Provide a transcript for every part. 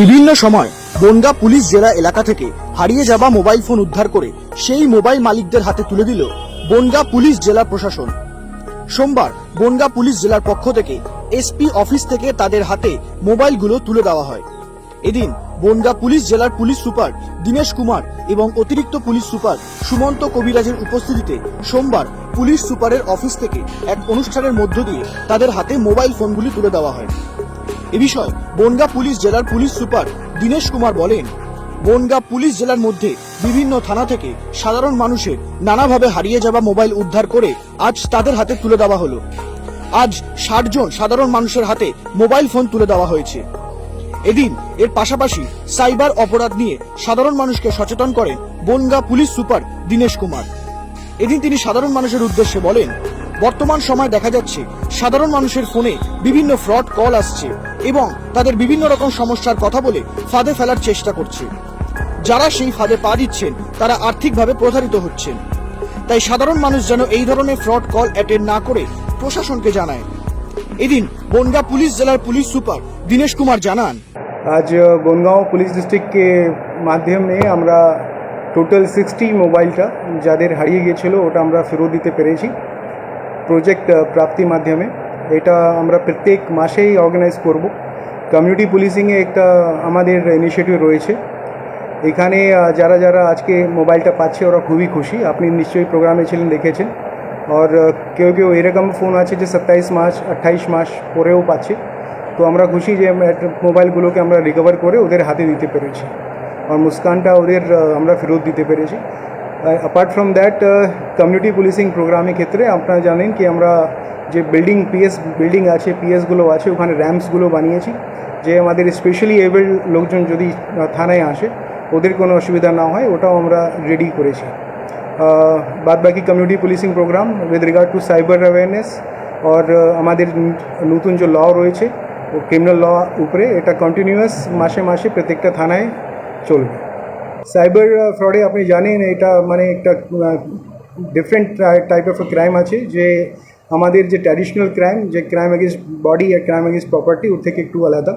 বিভিন্ন সময় বনগা পুলিশ জেলা এলাকা থেকে হারিয়ে যাওয়া মোবাইল ফোন উদ্ধার করে সেই মোবাইল মালিকদের হাতে তুলে দিল বনগা পুলিশ জেলা প্রশাসন। সোমবার বনগা পুলিশ জেলার পক্ষ থেকে এসপি অফিস থেকে তাদের হাতে মোবাইলগুলো তুলে দেওয়া হয়। এদিন বনগা পুলিশ জেলার পুলিশ সুপার দীনেশ কুমার এবং অতিরিক্ত পুলিশ সুপার সুমন্ত কবিরাজের উপস্থিতিতে সোমবার পুলিশ সুপারের অফিস থেকে এক অনুষ্ঠানের মধ্য দিয়ে তাদের হাতে মোবাইল ফোনগুলি তুলে দেওয়া হয়। এ বিষয়ে বনগা পুলিশ জেলার পুলিশ সুপার দীনেশ কুমার বলেন, বনগা পুলিশ জেলার মধ্যে বিভিন্ন থানা থেকে সাধারণ মানুষের নানাভাবে হারিয়ে যাওয়া মোবাইল উদ্ধার করে আজ তাদের হাতে তুলে দেওয়া হলো। আজ ষাট জন সাধারণ মানুষের হাতে মোবাইল ফোন তুলে দেওয়া হয়েছে। এদিন এর পাশাপাশি সাইবার অপরাধ নিয়ে সাধারণ মানুষকে সচেতন করেন বনগা পুলিশ সুপার দীনেশ কুমার। এদিন তিনি সাধারণ মানুষের উদ্দেশ্যে বলেন বর্তমান সময় দেখা যাচ্ছে, সাধারণ মানুষের ফোনে বিভিন্ন ফ্রড কল আসছে এবং তাদের বিভিন্ন রকম সমস্যার কথা বলে ফাঁদে ফেলার চেষ্টা করছে। যারা সেই ফাঁদে পা দিচ্ছেন, তারা আর্থিকভাবে প্রতারিত হচ্ছেন। তাই সাধারণ মানুষ যেন এই ধরনের ফ্রড কল অ্যাটেন্ড না করে, প্রশাসনকে জানায়। এদিন বনগা পুলিশ জেলার পুলিশ সুপার দীনেশ কুমার জানান, আজ বনগাঁও পুলিশ ডিস্ট্রিক্টকে মাধ্যমে আমরা টোটাল সিক্সটি মোবাইলটা যাদের হারিয়ে গিয়েছিল, ওটা আমরা ফেরত দিতে পেরেছি। প্রজেক্ট প্রাপ্তি মাধ্যমে এটা আমরা প্রত্যেক মাসেই অর্গানাইজ করব। কমিউনিটি পুলিশিংয়ে একটা আমাদের ইনিশিয়েটিভ রয়েছে। এখানে যারা যারা আজকে মোবাইলটা পাচ্ছে, ওরা খুবই খুশি। আপনি নিশ্চয়ই প্রোগ্রামে ছিলেন, দেখেছেন। আর কেউ কেউ এরকম ফোন আছে যে সাতাইশ মাস আট্ঠাইশ মাস পরেও পাচ্ছে। তো আমরা খুশি যে মোবাইলগুলোকে আমরা রিকভার করে ওদের হাতে দিতে পেরেছি। আর মুস্কানটা ওদের আমরা ফেরত দিতে পেরেছি। Apart from that community policing প্রোগ্রামের ক্ষেত্রে আপনারা জানেন কি, আমরা যে বিল্ডিং পিএস বিল্ডিং আছে পিএসগুলো আছে, ওখানে র্যাম্পসগুলো বানিয়েছি। যে আমাদের স্পেশালি এবল লোকজন যদি থানায় আসে, ওদের কোনো অসুবিধা না হয়, ওটাও আমরা রেডি করেছি। বাদ বাকি community policing programme with regard to cyber awareness আর আমাদের নতুন যে ল রয়েছে ক্রিমিনাল ল উপরে এটা কন্টিনিউয়াস মাসে মাসে প্রত্যেকটা থানায় চলবে। সাইবার ফ্রডে আপনি জানেন, এটা মানে একটা ডিফারেন্ট টাইপ অফ ক্রাইম আছে যে আমাদের যে ট্র্যাডিশনাল ক্রাইম যে ক্রাইম এগেনস্ট বডি আর ক্রাইম এগেনস্ট প্রপার্টি ওর থেকে একটু আলাদা।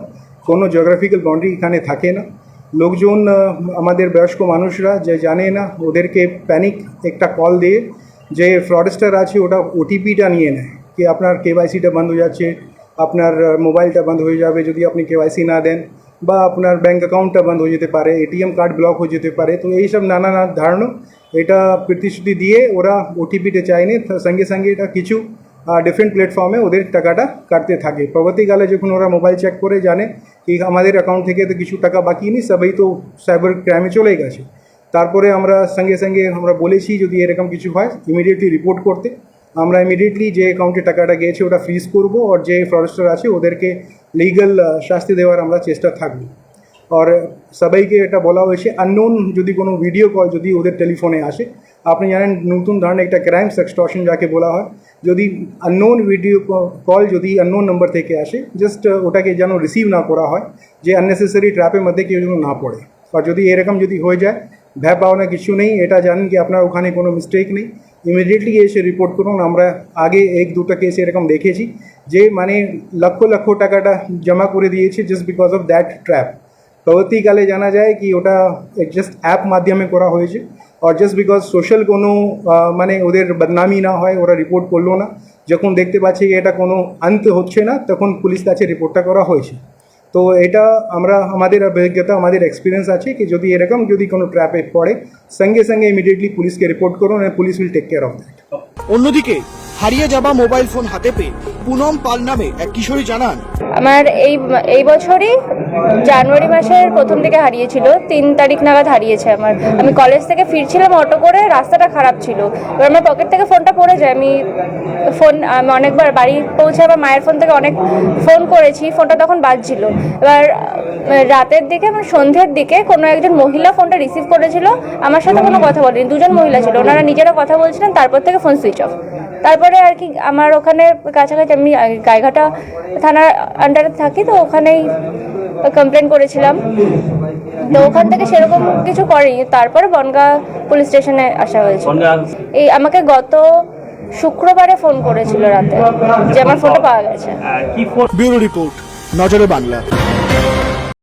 কোনো জিওগ্রাফিক্যাল বাউন্ডারি এখানে থাকে না। লোকজন আমাদের বয়স্ক মানুষরা যে জানে না, ওদেরকে প্যানিক একটা কল দিয়ে যে ফ্রডস্টার আছে, ওটা ওটিপিটা নিয়ে নেয়। কি আপনার কেওয়াইসিটা বন্ধ হয়ে যাচ্ছে, আপনার মোবাইলটা বন্ধ হয়ে যাবে যদি আপনি কেওয়াইসি না দেন। বা আপনার ব্যাঙ্ক অ্যাকাউন্টটা বন্ধ হয়ে যেতে পারে এটিএম কার্ড ব্লক হয়ে যেতে পারে, তো এইসব নানা নানা ধারণা এটা প্রতিশ্রুতি দিয়ে ওরা ওটিপিটা চায়নি। সঙ্গে সঙ্গে এটা কিছু ডিফারেন্ট প্ল্যাটফর্মে ওদের টাকাটা কাটতে থাকে। পরবর্তীকালে যখন ওরা মোবাইল চেক করে জানে কি আমাদের অ্যাকাউন্ট থেকে তো কিছু টাকা বাকি নেই, সবাই তো সাইবার ক্রাইমে চলে গেছে। তারপরে আমরা সঙ্গে সঙ্গে আমরা বলেছি যদি এরকম কিছু হয় ইমিডিয়েটলি রিপোর্ট করতে। আমরা ইমিডিয়েটলি যে অ্যাকাউন্টে টাকাটা গিয়েছে, ওটা ফ্রিজ করব আর যে ফ্রডস্টার আছে, ওদেরকে লিগ্যাল শাস্তি দেওয়ার আমরা চেষ্টা থাকব। আর সবাইকে এটা বলা হয়েছে আননোন যদি কোনো ভিডিও কল যদি ওদের টেলিফোনে আসে, আপনি জানেন নতুন ধরনের একটা ক্রাইম সেক্সটর্শন যাকে বলা হয়, যদি আননোন ভিডিও কল যদি আননোন নাম্বার থেকে আসে জাস্ট ওটাকে যেন রিসিভ না করা হয়, যে আননেসেসারি ট্র্যাপের মধ্যে কেউ যেন না পড়ে। আর যদি এরকম যদি হয়ে যায় ভ্যাপ পাওয়ানো কিছু নেই, এটা জানেন কি আপনার ওখানে কোনো মিস্টেক নেই। ইমিডিয়েটলি এসে রিপোর্ট করুন, আমরা আগে এক দুটো কেস এরকম দেখেছি, যে মানে লক্ষ লক্ষ টাকাটা জমা করে দিয়েছে just because of that trap পরবর্তীকালে জানা যায় কি ওটা জাস্ট অ্যাপ মাধ্যমে করা হয়েছে আর জাস্ট বিকজ সোশ্যাল কোনো মানে ওদের বদনামি না হয়, ওরা রিপোর্ট করল না। যখন দেখতে পাচ্ছে এটা কোনো আন্ত হচ্ছে না, তখন পুলিশ কাছে রিপোর্টটা করা হয়েছে। তো এটা আমরা, আমাদের অভিজ্ঞতা, আমাদের এক্সপিরিয়েন্স আছে কি যদি এরকম, যদি কোনো ট্র্যাপে পড়ে, সঙ্গে সঙ্গে ইমিডিয়েটলি পুলিশকে রিপোর্ট করুন police will take care of that অন্যদিকে হারিয়ে যাওয়া মোবাইল ফোন হাতে পেয়ে পুনম পাল নামে এক কিশোরী জানান, আমার এই এই বছরই জানুয়ারি মাসের প্রথম দিকে হারিয়েছিল, তিন তারিখ নাগাদ হারিয়েছে আমার। আমি কলেজ থেকে ফিরছিলাম অটো করে, রাস্তাটা খারাপ ছিল। এবার আমার পকেট থেকে ফোনটা পড়ে যায়। আমি ফোন আমি অনেকবার বাড়ি পৌঁছে আমার মায়ের ফোন থেকে অনেক ফোন করেছি ফোনটা তখন বাজছিল। এবার, রাতের দিকে মানে সন্ধ্যের দিকে কোনো একজন মহিলা ফোনটা রিসিভ করেছিল। আমার সাথে কোনো কথা বলেনি, দুজন মহিলা ছিল। ওনারা নিজেরা কথা বলছিলেন, তারপর থেকে ফোন সুইচ অফ তারপরে আর কি আমার ওখানে কাছাকাছি আমি গাইঘাটা থানার আন্ডারে থাকি তো ওখানেই কমপ্লেন করেছিলাম। তো ওখান থেকে সেরকম কিছু করেনি। তারপরে বনগা পুলিশ স্টেশনে আসা হয়েছে। এই আমাকে গত শুক্রবারে ফোন করেছিল রাতে যে আমার ফোনটা পাওয়া গেছে। ব্যুরো রিপোর্ট নজরে বাংলা।